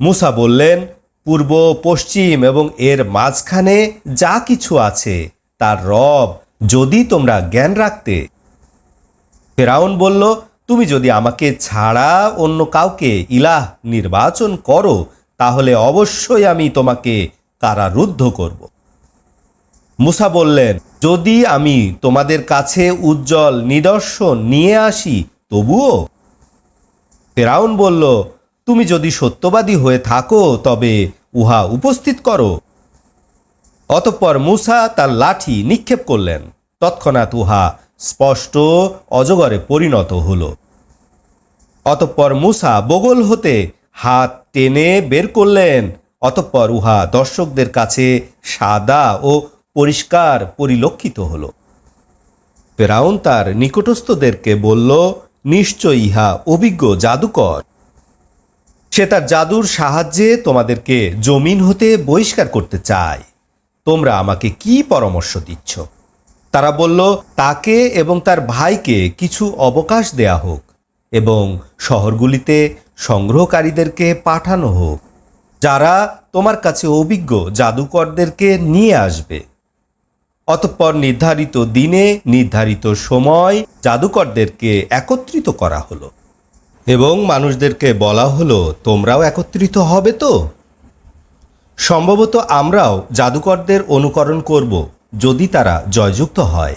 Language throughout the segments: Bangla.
মুসা বললেন, পূর্ব, পশ্চিম এবং এর মাঝখানে যা কিছু আছে, তার রব যদি তোমরা জ্ঞান রাখতে ফেরাউন বলল, তুমি যদি আমাকে ছাড়া অন্য কাউকে ইলাহ নির্বাচন করো, তাহলে অবশ্যই আমি তোমাকে কারারুদ্ধ করব। মুসা বললেন, যদি আমি তোমাদের কাছে উজ্জ্বল নিদর্শন নিয়ে আসি, তবুও? ফেরাউন বলল তুমি যদি সত্যবাদী হয়ে থাকো, তবে উহা উপস্থিত করো। অতঃপর মুসা তার লাঠি নিক্ষেপ করলেন। তৎক্ষণাৎ উহা স্পষ্ট অজগরে পরিণত হল। অতঃপর মুসা বগল হতে হাত টেনে বের করলেন। অতঃপর উহা দর্শকদের কাছে সাদা ও পরিষ্কার পরিলক্ষিত হল। ফেরাউন তার নিকটস্থদেরকে বলল, নিশ্চয় ইহা অভিজ্ঞ জাদুকর। সে তার জাদুর সাহায্যে তোমাদেরকে জমিন হতে বহিষ্কার করতে চায়। তোমরা আমাকে কি পরামর্শ দিচ্ছ? তারা বলল, তাকে এবং তার ভাইকে কিছু অবকাশ দেয়া হোক এবং শহরগুলিতে সংগ্রহকারীদেরকে পাঠানো হোক, যারা তোমার কাছে অভিজ্ঞ জাদুকরদেরকে নিয়ে আসবে। অতঃপর নির্ধারিত দিনে নির্ধারিত সময় জাদুকরদেরকে একত্রিত করা হলো। এবং মানুষদেরকে বলা হলো, তোমরাও একত্রিত হবে তো? সম্ভবত আমরাও জাদুকরদের অনুকরণ করব, যদি তারা জয়যুক্ত হয়।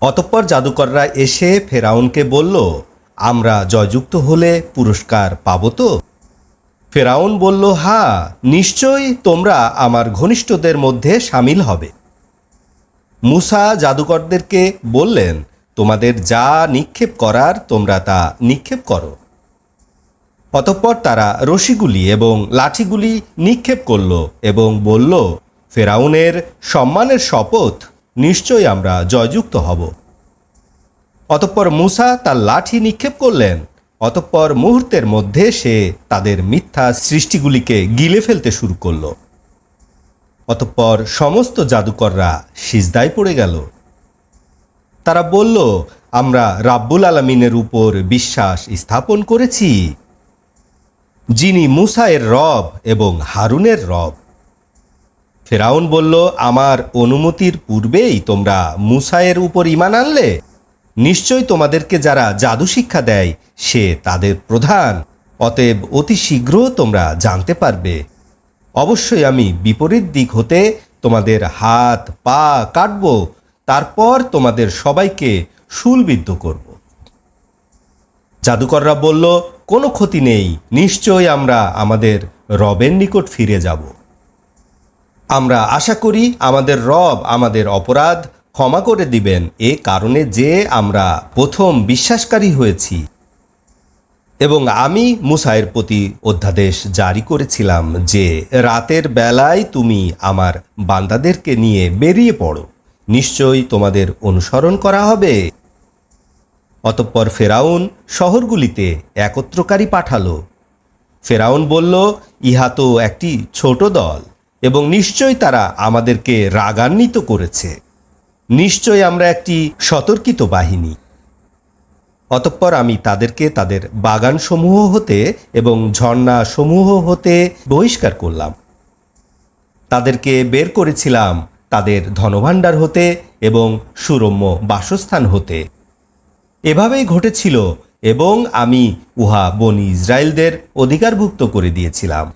অতঃপর জাদুকররা এসে ফেরাউনকে বলল, আমরা জয়যুক্ত হলে পুরস্কার পাবো তো? ফেরাউন বলল, হা, নিশ্চয়ই তোমরা আমার ঘনিষ্ঠদের মধ্যে সামিল হবে। মুসা জাদুকরদেরকে বললেন তোমাদের যা নিক্ষেপ করার তোমরা তা নিক্ষেপ করো। অতঃপর তারা রশিগুলি এবং লাঠিগুলি নিক্ষেপ করল এবং বলল, ফেরাউনের সম্মানের শপথ নিশ্চয়ই আমরা জয়যুক্ত হব। অতঃপর মুসা তার লাঠি নিক্ষেপ করলেন। অতঃপর মুহূর্তের মধ্যে সে তাদের মিথ্যা সৃষ্টিগুলিকে গিলে ফেলতে শুরু করল। অতঃপর সমস্ত জাদুকররা সিজদায় পড়ে গেল। তারা বলল, আমরা রাব্বুল আলমিনের উপর বিশ্বাস স্থাপন করেছি। যিনি মুসায়ের রব এবং হারুনের রব। ফেরাউন বলল, আমার অনুমতির পূর্বেই তোমরা মুসায়ের উপর ইমান আনলে। নিশ্চয় তোমাদেরকে যারা জাদু শিক্ষা দেয়, সে তাদের প্রধান। অতএব অতি শীঘ্র তোমরা জানতে পারবে। অবশ্যই আমি বিপরীত দিক হতে তোমাদের হাত পা কাটব তারপর তোমাদের সবাইকে শুলবিদ্ধ করব। জাদুকররা বলল, কোনো ক্ষতি নেই, নিশ্চয়ই আমরা আমাদের রবের নিকট ফিরে যাব। আমরা আশা করি আমাদের রব আমাদের অপরাধ ক্ষমা করে দিবেন, এ কারণে যে আমরা প্রথম বিশ্বাসকারী হয়েছি। এবং আমি মুসাইয়ের প্রতি অধ্যাদেশ জারি করেছিলাম যে রাতের বেলায় তুমি আমার বান্দাদেরকে নিয়ে বেরিয়ে পড়ো। নিশ্চয়ই তোমাদের অনুসরণ করা হবে। অতঃপর ফেরাউন শহরগুলিতে একত্রকারী পাঠালো। ফেরাউন বলল, ইহা তো একটি ছোট দল, এবং নিশ্চয় তারা আমাদেরকে রাগান্বিত করেছে। নিশ্চয় আমরা একটি সতর্কিত বাহিনী। অতঃপর আমি তাদেরকে তাদের বাগানসমূহ হতে এবং ঝর্ণা সমূহ হতে বহিষ্কার করলাম। তাদেরকে বের করেছিলাম তাদের ধনভাণ্ডার হতে এবং সুরম্য বাসস্থান হতে। এভাবেই ঘটেছিল এবং আমি উহা বনি ইসরায়েলদের অধিকারভুক্ত করে দিয়েছিলাম।